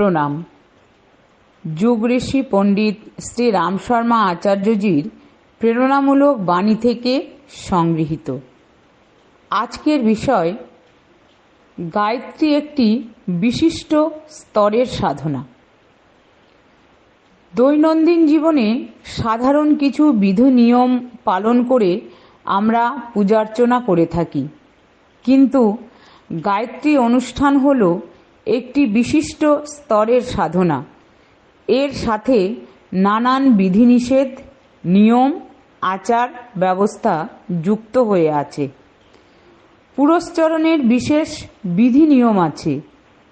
প্রণাম। যুগ ঋষি পণ্ডিত শ্রী রাম শর্মা আচার্যজির প্রেরণামূলক বাণী থেকে সংগৃহীত। আজকের বিষয়, গায়ত্রী একটি বিশিষ্ট স্তরের সাধনা। দৈনন্দিন জীবনে সাধারণ কিছু বিধি নিয়ম পালন করে আমরা পূজার্চনা করে থাকি। কিন্তু গায়ত্রী অনুষ্ঠান হল একটি বিশিষ্ট স্তরের সাধনা। এর সাথে নানান বিধিনিষেধ, নিয়ম, আচার, ব্যবস্থা যুক্ত হয়ে আছে। পুরস্চরণের বিশেষ বিধি নিয়ম আছে।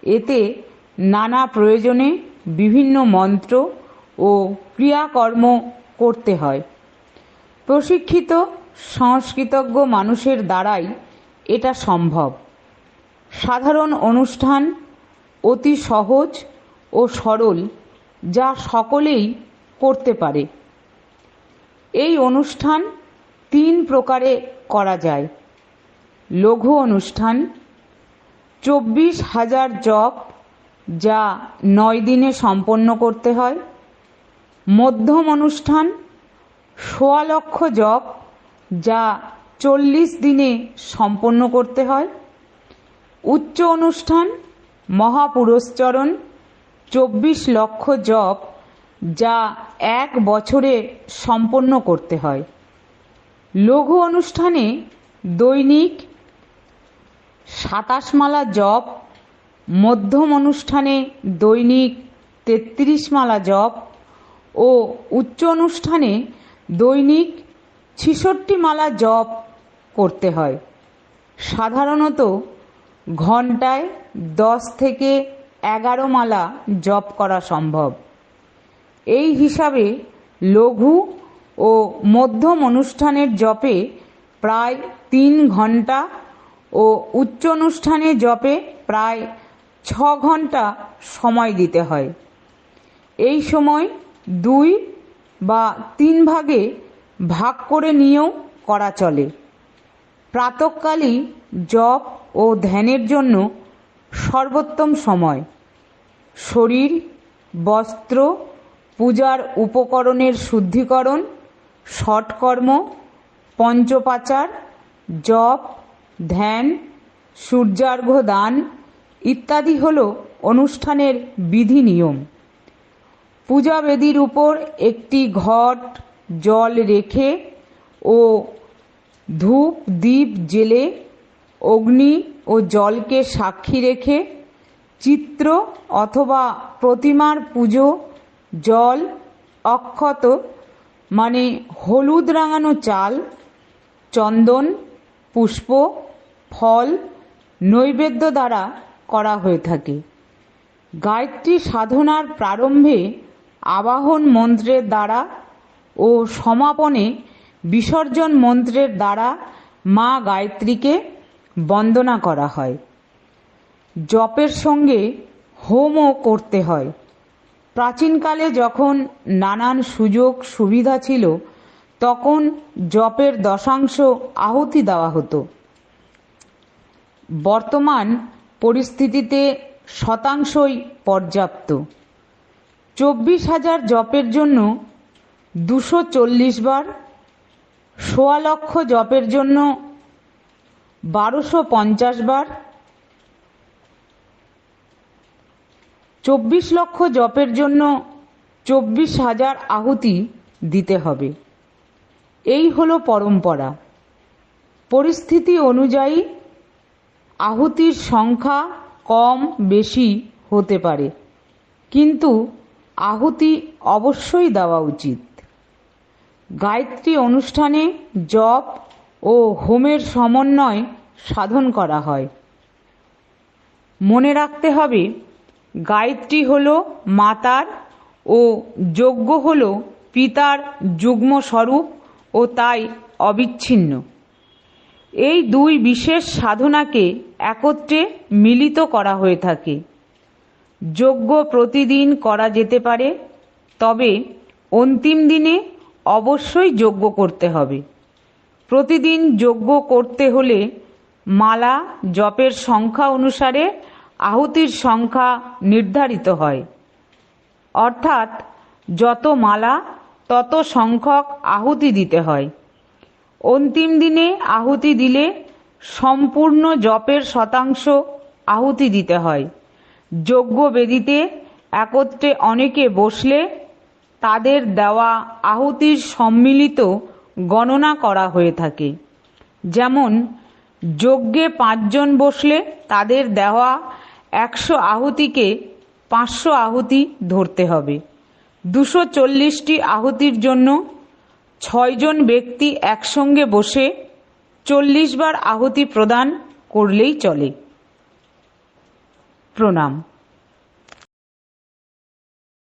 এতে নানা প্রয়োজনে বিভিন্ন মন্ত্র ও ক্রিয়াকর্ম করতে হয়। প্রশিক্ষিত, সংস্কৃতজ্ঞ মানুষের দ্বারাই এটা সম্ভব। সাধারণ অনুষ্ঠান অতি সহজ ও সরল, যা সকলেই করতে পারে। এই অনুষ্ঠান তিন প্রকারে করা যায়। লঘু অনুষ্ঠান, চব্বিশ হাজার জপ, যা নয় দিনে সম্পন্ন করতে হয়। মধ্যম অনুষ্ঠান, সোয়া লক্ষ জপ, যা চল্লিশ দিনে সম্পন্ন করতে হয়। উচ্চ অনুষ্ঠান মহাপুরস্চরণ, চব্বিশ লক্ষ জপ, যা এক বছরে সম্পন্ন করতে হয়। লঘু অনুষ্ঠানে দৈনিক সাতাশ মালা জপ, মধ্যম অনুষ্ঠানে দৈনিক তেত্রিশ মালা জপ ও উচ্চ অনুষ্ঠানে দৈনিক ছিষট্টি মালা জপ করতে হয়। সাধারণত ঘন্টায় দশ থেকে এগারো মালা জপ করা সম্ভব। এই হিসাবে লঘু ও মধ্যম অনুষ্ঠানের জপে প্রায় তিন ঘণ্টা ও উচ্চ অনুষ্ঠানে জপে প্রায় ছ ঘণ্টা সময় দিতে হয়। এই সময় দুই বা তিন ভাগে ভাগ করে নিয়েও করা চলে। প্রাতকালই জপ ও ধ্যানের জন্য সর্বোত্তম সময়। শরীর, বস্ত্র, পূজার উপকরণের শুদ্ধিকরণ, ষটকর্ম, পঞ্চপাচার, জপ, ধ্যান, সূর্যার্ঘ্য দান ইত্যাদি হল অনুষ্ঠানের বিধি নিয়ম। পূজা বেদির উপর একটি ঘট, জল রেখে ও ধূপ দ্বীপ জেলে অগ্নি ও জলকে সাক্ষী রেখে চিত্র অথবা প্রতিমার পুজো, জল, অক্ষত মানে হলুদ রাঙানো চাল, চন্দন, পুষ্প, ফল, নৈবেদ্য দ্বারা করা হয়ে থাকে। গায়ত্রী সাধনার প্রারম্ভে আবাহন মন্ত্রের দ্বারা ও সমাপনে বিসর্জন মন্ত্রের দ্বারা মা গায়ত্রীকে বন্দনা করা হয়। জপের সঙ্গে হোমও করতে হয়। প্রাচীনকালে যখন নানান সুযোগ সুবিধা ছিল, তখন জপের দশাংশ আহুতি দেওয়া হতো। বর্তমান পরিস্থিতিতে শতাংশই পর্যাপ্ত। চব্বিশ হাজার জপের জন্য দুশো চল্লিশ বার সোয়া লক্ষ জপের জন্য বারোশো পঞ্চাশ বার। চব্বিশ লক্ষ জপের জন্য চব্বিশ হাজার আহুতি দিতে হবে। এই হলো পরম্পরা। পরিস্থিতি অনুযায়ী আহুতির সংখ্যা কম বেশি হতে পারে। কিন্তু আহুতি অবশ্যই দেওয়া উচিত। গায়ত্রী অনুষ্ঠানে জপ ও হোমের সমন্বয় সাধন করা হয়। মনে রাখতে হবে, গায়ত্রী হল মাতার ও যজ্ঞ হল পিতার যুগ্ম স্বরূপ ও তাই অবিচ্ছিন্ন। এই দুই বিশেষ সাধনাকে একত্রে মিলিত করা হয়ে থাকে। যজ্ঞ প্রতিদিন করা যেতে পারে, তবে অন্তিম দিনে অবশ্যই যজ্ঞ করতে হবে। প্রতিদিন যজ্ঞ করতে হলে মালা জপের সংখ্যা অনুসারে আহুতির সংখ্যা নির্ধারিত হয়। অর্থাৎ যত মালা, তত সংখ্যক আহুতি দিতে হয়। অন্তিম দিনে আহুতি দিলে সম্পূর্ণ জপের শতাংশ আহুতি দিতে হয়। যজ্ঞ বেদিতে একত্রে অনেকে বসলে তাদের দেওয়া আহুতির সম্মিলিত গণনা করা হয়ে থাকে। যেমন যজ্ঞে পাঁচজন বসলে তাদের দেওয়া একশো আহুতিকে পাঁচশো আহুতি ধরতে হবে। দুশো চল্লিশটি আহুতির জন্য ছয়জন ব্যক্তি একসঙ্গে বসে চল্লিশ বার আহুতি প্রদান করলেই চলে। প্রণাম।